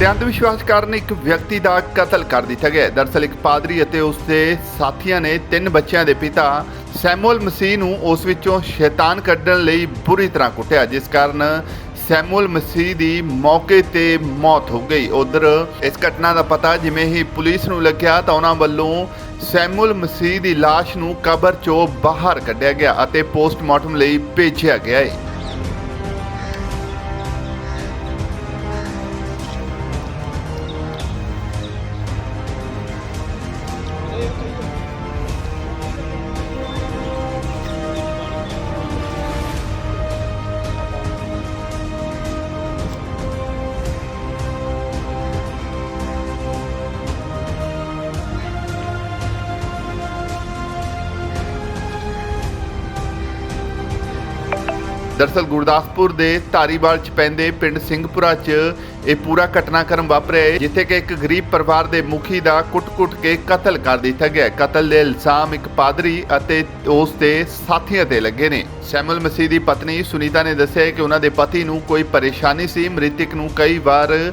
ਤੇ ਅੰਧ ਵਿਸ਼ਵਾਸ ਕਾਰਨ ਇੱਕ ਵਿਅਕਤੀ ਦਾ ਕਤਲ ਕਰ ਦਿੱਤਾ ਗਿਆ ਹੈ। ਦਰਅਸਲ ਇੱਕ ਪਾਦਰੀ ਅਤੇ ਉਸ ਦੇ ਸਾਥੀਆਂ ਨੇ ਤਿੰਨ ਬੱਚਿਆਂ ਦੇ ਪਿਤਾ ਸੈਮੂਅਲ ਮਸੀਹ ਨੂੰ ਉਸ ਵਿੱਚੋਂ ਸ਼ੈਤਾਨ ਕੱਢਣ ਲਈ ਬੁਰੀ ਤਰ੍ਹਾਂ ਕੁੱਟਿਆ, ਜਿਸ ਕਾਰਨ ਸੈਮੂਅਲ ਮਸੀਹ ਦੀ ਮੌਕੇ ਤੇ ਮੌਤ ਹੋ ਗਈ ਉਧਰ ਇਸ ਘਟਨਾ ਦਾ ਪਤਾ ਜਿਵੇਂ ਹੀ ਪੁਲਿਸ ਨੂੰ ਲੱਗਿਆ ਤਾਂ ਉਹਨਾਂ ਵੱਲੋਂ ਸੈਮੂਅਲ ਮਸੀਹ ਦੀ ਲਾਸ਼ ਨੂੰ ਕਬਰ ਚੋਂ ਬਾਹਰ ਕੱਢਿਆ ਗਿਆ ਅਤੇ ਪੋਸਟਮਾਰਟਮ ਲਈ ਭੇਜਿਆ ਗਿਆ ਹੈ ਦਰਅਸਲ ਗੁਰਦਾਸਪੁਰ ਦੇ ਧਾਰੀਵਾਲ ਚ ਪੈਂਦੇ ਪਿੰਡ ਸਿੰਘਪੁਰਾ ਚ ਇਹ ਪੂਰਾ ਘਟਨਾਕ੍ਰਮ ਵਾਪਰਿਆ ਹੈ, ਜਿੱਥੇ ਕਿ ਇੱਕ ਗਰੀਬ ਪਰਿਵਾਰ ਦੇ ਮੁਖੀ ਦਾ ਕੁੱਟ-ਕੁੱਟ ਕੇ ਕਤਲ ਕਰ ਦਿੱਤਾ ਗਿਆ ਕਤਲ ਦੇ ਇਲਜ਼ਾਮ ਇੱਕ ਪਾਦਰੀ ਅਤੇ ਉਸ ਦੇ ਸਾਥੀਆਂ ਤੇ ਲੱਗੇ ਨੇ। ਸੈਮਲ ਮਸੀਹ ਦੀ ਪਤਨੀ ਸੁਨੀਤਾ ਨੇ ਦੱਸਿਆ ਕਿ ਉਹਨਾਂ ਦੇ ਪਤੀ ਨੂੰ ਕੋਈ ਪਰੇਸ਼ਾਨੀ ਸੀ। ਮ੍ਰਿਤਕ ਨੂੰ ਕਈ ਵਾਰ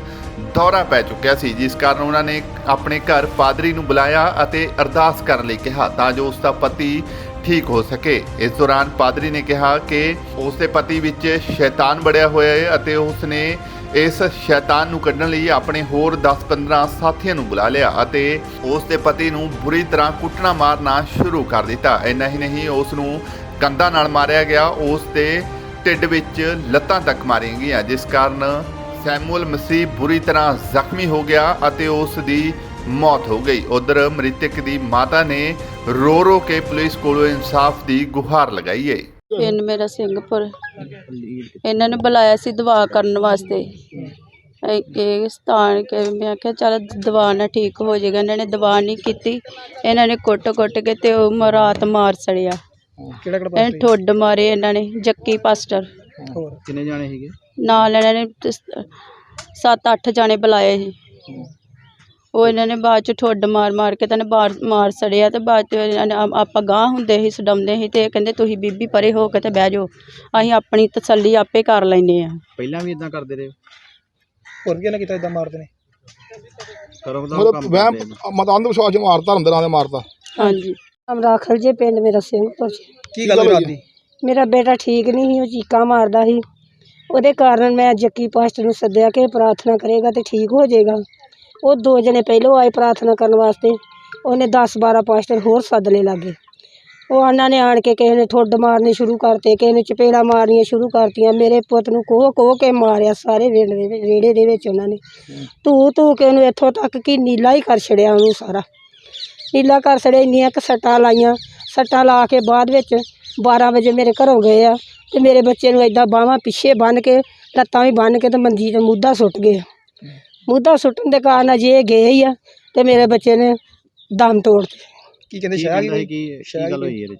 ਦੌਰਾ ਪੈ ਚੁੱਕਿਆ ਸੀ, ਜਿਸ ਕਾਰਨ ਉਹਨਾਂ ਨੇ ਆਪਣੇ ਘਰ ਪਾਦਰੀ ਨੂੰ ਬੁਲਾਇਆ ਅਤੇ ਅਰਦਾਸ ਕਰਨ ਲਈ ਕਿਹਾ। ਤਾਂ ਜੋ ਉਸ ਦਾ ਪਤੀ ਠੀਕ ਹੋ ਸਕੇ। ਇਸ ਦੌਰਾਨ ਪਾਦਰੀ ਨੇ ਕਿਹਾ ਕਿ ਉਸ ਦੇ ਪਤੀ ਵਿੱਚ ਸ਼ੈਤਾਨ ਬੜਿਆ ਹੋਇਆ ਹੈ ਅਤੇ ਉਸ ਨੇ ਇਸ ਸ਼ੈਤਾਨ ਨੂੰ ਕੱਢਣ ਲਈ ਆਪਣੇ ਹੋਰ 10-15 ਸਾਥੀਆਂ ਨੂੰ ਬੁਲਾ ਲਿਆ ਅਤੇ ਉਸ ਦੇ ਪਤੀ ਨੂੰ ਬੁਰੀ ਤਰ੍ਹਾਂ ਕੁੱਟਣਾ ਮਾਰਨਾ ਸ਼ੁਰੂ ਕਰ ਦਿੱਤਾ। ਇੰਨਾ ਹੀ ਨਹੀਂ, ਉਸ ਨੂੰ ਕੰਧਾਂ ਨਾਲ ਮਾਰਿਆ ਗਿਆ। ਉਸ ਦੇ ਢਿੱਡ ਵਿੱਚ ਲੱਤਾਂ ਤੱਕ ਮਾਰੀਆਂ ਗਈਆਂ, ਜਿਸ ਕਾਰਨ ਸੈਮੂਅਲ ਮਸੀਹ ਬੁਰੀ ਤਰ੍ਹਾਂ ਜ਼ਖਮੀ ਹੋ ਗਿਆ ਅਤੇ ਉਸ ਦੀ ਮੌਤ ਹੋ ਗਈ। ਉਧਰ ਮ੍ਰਿਤਕ ਦੀ ਮਾਤਾ ਨੇ ਰੋ ਰੋ ਕੇ ਪੁਲਿਸ ਕੋਲੋਂ ਇਨਸਾਫ ਦੀ ਗੁਹਾਰ ਲਗਾਈ ਹੈ ਪਿੰਡ ਮੇਰਾ ਸਿੰਘਪੁਰ। ਇਹਨਾਂ ਨੇ ਬੁਲਾਇਆ ਸੀ ਦਵਾ ਕਰਨ ਵਾਸਤੇ। ਇਹ ਇਹ ਸਥਾਨ ਕੇ ਮੈਂ ਕਿਹਾ ਚੱਲ ਦਵਾ ਨਾਲ ਠੀਕ ਹੋ ਜਾਏਗਾ। ਇਹਨਾਂ ਨੇ ਦਵਾ ਨਹੀਂ ਕੀਤੀ। ਇਹਨਾਂ ਨੇ ਕੁੱਟ-ਕੁੱਟ ਕੇ ਤੇ ਉਹ ਰਾਤ ਮਾਰ ਸੜਿਆ। ਕਿਹੜਾ ਕਿਹੜਾ ਇਹ ਠੁੱਡ ਮਾਰੇ ਇਹਨਾਂ ਨੇ ਜੱਕੀ ਪਾਸਟਰ। ਹੋਰ? ਕਿੰਨੇ ਜਾਣੇ ਸੀਗੇ? ਨਾਲ ਇਹਨਾਂ ਨੇ 7-8 ਜਾਣੇ ਬੁਲਾਏ ਸੀ। ਉਹ ਇਹਨਾਂ ਨੇ ਬਾਅਦ ਚ ਠੁੱਡ ਮਾਰ ਮਾਰ ਕੇ ਤਾਂ ਮਾਰ ਮਾਰ ਸੜਿਆ ਤੇ ਬਾਅਦ ਚ ਇਹਨਾਂ ਨੇ ਆਪਾਂ ਗਾਂਹ ਹੁੰਦੇ ਸੀ ਸਡਾਉਂਦੇ ਸੀ ਤੇ ਇਹ ਕਹਿੰਦੇ ਤੁਸੀਂ ਬੀਬੀ ਪਰੇ ਹੋ ਕੇ ਤੇ ਬਹਿ ਜਾਓ। ਅਸੀਂ ਆਪਣੀ ਤਸੱਲੀ ਆਪੇ ਕਰ ਲੈਨੇ ਆ ਪਹਿਲਾਂ ਵੀ ਇਦਾਂ ਕਰਦੇ ਰਹੇ? ਹੋਰ ਵੀ ਕੀਤਾ ਇਦਾਂ ਮਾਰਦੇ ਨੇ? ਕਰੋ ਮਤਲਬ ਵਹਿਮ ਮਤ ਅੰਧ ਵਿਸ਼ਵਾਸ ਨੂੰ ਮਾਰਤਾ ਅੰਦਰਾਂ ਦੇ ਮਾਰਤਾ। ਹਾਂਜੀ। ਅਮਰਾਖਲ ਜੇ ਪਿੰਡ ਮੇਰਾ ਸਿੰਘਪੁਰ ਚ। ਕੀ ਗੱਲ ਹੋਈ ਰਾਤ? ਦੀ ਮੇਰਾ ਬੇਟਾ ਠੀਕ ਨਹੀਂ ਸੀ ਉਹ ਚੀਕਾਂ ਮਾਰਦਾ ਸੀ। ਉਹਦੇ ਕਾਰਨ ਮੈਂ ਜੱਕੀ ਪਾਸਟਰ ਨੂੰ ਸੱਦਿਆ ਕਿ ਪ੍ਰਾਰਥਨਾ ਕਰੇਗਾ ਤੇ ਠੀਕ ਹੋ ਜਾਏਗਾ। ਉਹ ਦੋ ਜਣੇ ਪਹਿਲੋਂ ਆਏ ਪ੍ਰਾਰਥਨਾ ਕਰਨ ਵਾਸਤੇ, ਉਹਨੇ 10 12 ਪਾਸਟਰ ਹੋਰ ਸੱਦ ਲਏ ਲਾਗੇ ਉਹ ਉਹਨਾਂ ਨੇ ਆਣ ਕੇ ਕਿਸੇ ਨੇ ਠੁੱਡ ਮਾਰਨੇ ਸ਼ੁਰੂ ਕਰਤੇ, ਕਿਸੇ ਨੇ ਚਪੇੜਾ ਮਾਰਨੀਆਂ ਸ਼ੁਰੂ ਕਰਤੀਆਂ, ਮੇਰੇ ਪੁੱਤ ਨੂੰ ਕੋਹ ਕੋਹ ਕੇ ਮਾਰਿਆ ਸਾਰੇ ਵੇੜੇ ਦੇ ਵਿਹੜੇ ਦੇ ਵਿੱਚ ਉਹਨਾਂ ਨੇ। ਧੂ ਧੂ ਕੇ ਉਹਨੂੰ ਇੱਥੋਂ ਤੱਕ ਕਿ ਨੀਲਾ ਹੀ ਕਰ ਛੜਿਆ ਉਹਨੂੰ ਸਾਰਾ। ਨੀਲਾ ਕਰ ਛੜਿਆ, ਇੰਨੀਆਂ ਕੁ ਸੱਟਾਂ ਲਾਈਆਂ। ਸੱਟਾਂ ਲਾ ਕੇ ਬਾਅਦ ਵਿੱਚ 12 ਵਜੇ ਮੇਰੇ ਘਰੋਂ ਗਏ ਆ ਤੇ ਮੇਰੇ ਬੱਚੇ ਨੂੰ ਏਦਾਂ ਬਾਹਾਂ ਪਿੱਛੇ ਬੰਨ੍ਹ ਕੇ, ਲੱਤਾਂ ਵੀ ਬੰਨ੍ਹ ਕੇ ਤੇ ਮੰਜੀ ਤੇ ਮੁੱਦਾ ਸੁੱਟ ਗਏ ਮੁੱਦਾ ਸੁੱਟਣ ਦੇ ਕਾਰਨ ਅਜੇ ਇਹ ਗਏ ਹੀ ਆ ਤੇ ਮੇਰੇ ਬੱਚੇ ਨੇ ਦਮ ਤੋੜ ਦਿੱਤੇ। ਕੀ ਕਹਿੰਦੇ ਸ਼ਾਹ ਕੀ ਕੀ ਗੱਲ ਹੋਈ ਇਹਦੇ ਚ?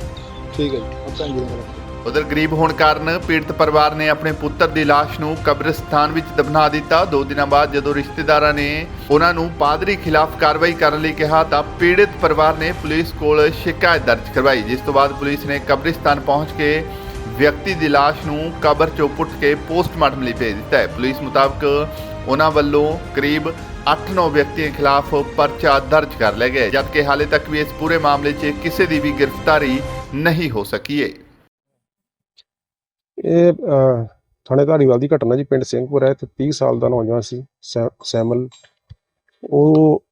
ਠੀਕ ਹੈ ਜੀ ਅੱਛਾ ਜੀ ਉਧਰ ਗਰੀਬ ਹੋਣ ਕਾਰਨ ਪੀੜਤ ਪਰਿਵਾਰ ਨੇ ਆਪਣੇ ਪੁੱਤਰ ਦੀ ਲਾਸ਼ ਨੂੰ ਕਬਰਸਤਾਨ ਵਿੱਚ ਦਫਨਾ ਦਿੱਤਾ। ਦੋ ਦਿਨਾਂ ਬਾਅਦ ਜਦੋਂ ਰਿਸ਼ਤੇਦਾਰਾਂ ਨੇ ਉਹਨਾਂ ਨੂੰ ਪਾਦਰੀ ਖਿਲਾਫ ਕਾਰਵਾਈ ਕਰਨ ਲਈ ਕਿਹਾ, ਤਾਂ ਪੀੜਤ ਪਰਿਵਾਰ ਨੇ ਪੁਲਿਸ ਕੋਲ ਸ਼ਿਕਾਇਤ ਦਰਜ ਕਰਵਾਈ, ਜਿਸ ਤੋਂ ਬਾਅਦ ਪੁਲਿਸ ਨੇ ਕਬਰਿਸਤਾਨ ਪਹੁੰਚ ਕੇ ਵਿਅਕਤੀ ਦੀ ਲਾਸ਼ ਨੂੰ ਕਬਰ ਚੋਂ ਪੁੱਟ ਕੇ ਪੋਸਟਮਾਰਟਮ ਲਈ ਭੇਜ ਦਿੱਤਾ ਹੈ। ਪੁਲਿਸ ਮੁਤਾਬਕ ਉਹਨਾਂ ਵੱਲੋਂ ਕਰੀਬ 8-9 ਵਿਅਕਤੀਆਂ ਖਿਲਾਫ ਪਰਚਾ ਦਰਜ ਕਰ ਲਿਆ ਗਿਆ ਜਦਕਿ ਹਾਲੇ ਤੱਕ ਵੀ ਇਸ ਪੂਰੇ ਮਾਮਲੇ 'ਚ ਕਿਸੇ ਦੀ ਵੀ ਗ੍ਰਿਫਤਾਰੀ ਨਹੀਂ ਹੋ ਸਕੀ ਹੈ ਇਹ ਅਹ, ਥਾਣੇ ਧਾਰੀਵਾਲ ਦੀ ਘਟਨਾ ਜੀ ਪਿੰਡ ਸਿੰਘਪੁਰ ਹੈ ਤੇ 30 ਸਾਲ ਦਾ ਨੌਜਵਾਨ ਸੀ ਸੈ- ਸੈਮਲ। ਉਹ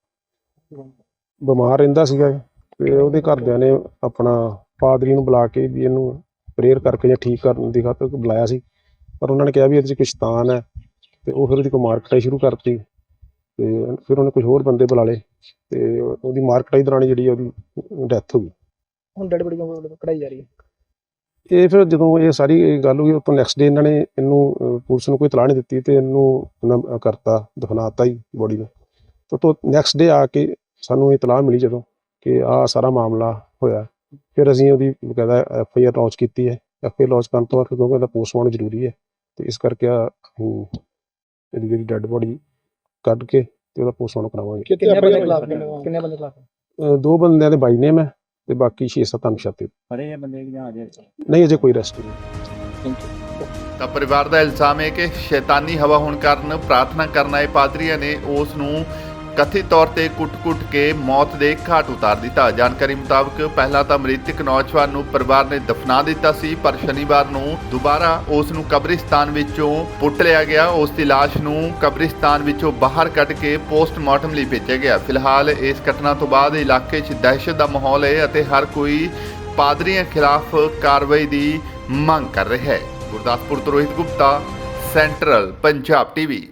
ਬਿਮਾਰ ਰਹਿੰਦਾ ਸੀਗਾ ਇਹ ਤੇ ਉਹਦੇ ਘਰਦਿਆਂ ਨੇ ਆਪਣਾ ਪਾਦਰੀ ਨੂੰ ਬੁਲਾ ਕੇ ਵੀ ਇਹਨੂੰ ਪ੍ਰੇਅਰ ਕਰਕੇ ਜਾਂ ਠੀਕ ਕਰਨ ਦੀ ਖਾਤਰ ਬੁਲਾਇਆ ਸੀ। ਪਰ ਉਹਨਾਂ ਨੇ ਕਿਹਾ ਵੀ ਇਹਦੇ 'ਚ ਕੁਛ ਸ਼ੈਤਾਨ ਹੈ ਤੇ ਉਹ ਫਿਰ ਉਹਦੀ ਕੋਈ ਮਾਰਕਟਾਈ ਸ਼ੁਰੂ ਕਰਤੀ ਤੇ ਫਿਰ ਉਹਨੇ ਕੁਝ ਹੋਰ ਬੰਦੇ ਬੁਲਾ ਲਏ ਤੇ ਉਹਦੀ ਮਾਰਕਟਾਈ ਦੌਰਾਨ ਜਿਹੜੀ ਆ ਉਹਦੀ ਡੈਥ ਹੋ ਗਈ। ਹੁਣ ਡੈਡ ਬੜੀ ਕਢਾਈ ਜਾ ਰਹੀ ਹੈ। ਇਹ ਫਿਰ ਜਦੋਂ ਇਹ ਸਾਰੀ ਗੱਲ ਹੋਈ ਉਹ ਤੋਂ ਨੈਕਸਟ ਡੇ ਇਹਨਾਂ ਨੇ ਇਹਨੂੰ ਪੁਲਿਸ ਨੂੰ ਕੋਈ ਤਲਾਹ ਨਹੀਂ ਦਿੱਤੀ ਤੇ ਇਹਨੂੰ ਕਰਤਾ ਦਫਨਾਤਾ ਹੀ ਬੋਡੀ ਨੂੰ। ਤੇ ਤੋਂ ਨੈਕਸਟ ਡੇ ਆ ਕੇ ਸਾਨੂੰ ਇਹ ਤਲਾਹ ਮਿਲੀ ਜਦੋਂ ਕਿ ਆਹ ਸਾਰਾ ਮਾਮਲਾ ਹੋਇਆ। ਫਿਰ ਅਸੀਂ ਉਹਦੀ ਬਕਾਇਦਾ ਐਫ ਆਈ ਆਰ ਲਾਂਚ ਕੀਤੀ ਹੈ। ਐਫ ਆਈ ਆਰ ਲਾਂਚ ਕਰਨ ਤੋਂ ਬਾਅਦ ਕਿਉਂਕਿ ਇਹਦਾ ਪੋਸਟਮਾਰਟਮ ਜ਼ਰੂਰੀ ਹੈ ਤੇ ਇਸ ਕਰਕੇ ਆ ਇਹਦੀ ਜਿਹੜੀ ਡੈੱਡ ਬੋਡੀ ਕੱਢ ਕੇ ਤੇ ਉਹਦਾ ਪੋਸਟਮਾਰਟਮ ਕਰਾਵਾਂਗੇ। ਕਿੰਨੇ ਬੰਦੇ ਖਿਲਾਫ ਕਿੰਨੇ ਬੰਦੇ ਖਿਲਾਫ ਅਹ, ਦੋ ਬੰਦਿਆਂ ਦੇ ਬਾਈ ਨੇਮ ਹੈ। ਤੇ ਬਾਕੀ 6-7 ਅਨਸ਼ਾਤੇ ਫੜੇ ਆ ਬੰਦੇ ਜਾਂ ਅਜੇ? ਨਹੀਂ ਅਜੇ ਕੋਈ ਅਰੈਸਟ ਨਹੀਂ। ਤਾਂ ਪਰਿਵਾਰ ਦਾ ਇਲਜ਼ਾਮ ਹੈ ਕਿ ਸ਼ੈਤਾਨੀ ਹਵਾ ਹੋਣ ਕਾਰਨ ਪ੍ਰਾਰਥਨਾ ਕਰਨ ਆਏ ਪਾਦਰੀਆਂ ਨੇ ਉਸ ਨੂੰ ਕਥਿਤ ਤੌਰ ਤੇ ਕੁੱਟ-ਕੁੱਟ ਕੇ ਮੌਤ ਦੇ ਘਾਟ ਉਤਾਰ ਦਿੱਤਾ। ਜਾਣਕਾਰੀ ਮੁਤਾਬਕ ਪਹਿਲਾਂ ਤਾਂ ਮ੍ਰਿਤਕ ਨੌਜਵਾਨ ਨੂੰ ਪਰਿਵਾਰ ਨੇ ਦਫਨਾ ਦਿੱਤਾ ਸੀ, ਪਰ ਸ਼ਨੀਵਾਰ ਨੂੰ ਦੁਬਾਰਾ ਉਸ ਨੂੰ ਕਬਰਿਸਤਾਨ ਵਿੱਚੋਂ ਪੁੱਟ ਲਿਆ ਗਿਆ। ਉਸ ਦੀ ਲਾਸ਼ ਨੂੰ ਕਬਰਿਸਤਾਨ ਵਿੱਚੋਂ ਬਾਹਰ ਕੱਢ ਕੇ ਪੋਸਟਮਾਰਟਮ ਲਈ ਭੇਜਿਆ ਗਿਆ। ਫਿਲਹਾਲ ਇਸ ਘਟਨਾ ਤੋਂ ਬਾਅਦ ਇਲਾਕੇ 'ਚ ਦਹਿਸ਼ਤ ਦਾ ਮਾਹੌਲ ਹੈ ਅਤੇ ਹਰ ਕੋਈ ਪਾਦਰੀਆਂ ਖਿਲਾਫ ਕਾਰਵਾਈ ਦੀ ਮੰਗ ਕਰ ਰਿਹਾ ਹੈ। ਗੁਰਦਾਸਪੁਰ ਤੋਂ ਰੋਹਿਤ ਗੁਪਤਾ, ਸੈਂਟਰਲ ਪੰਜਾਬ ਟੀਵੀ।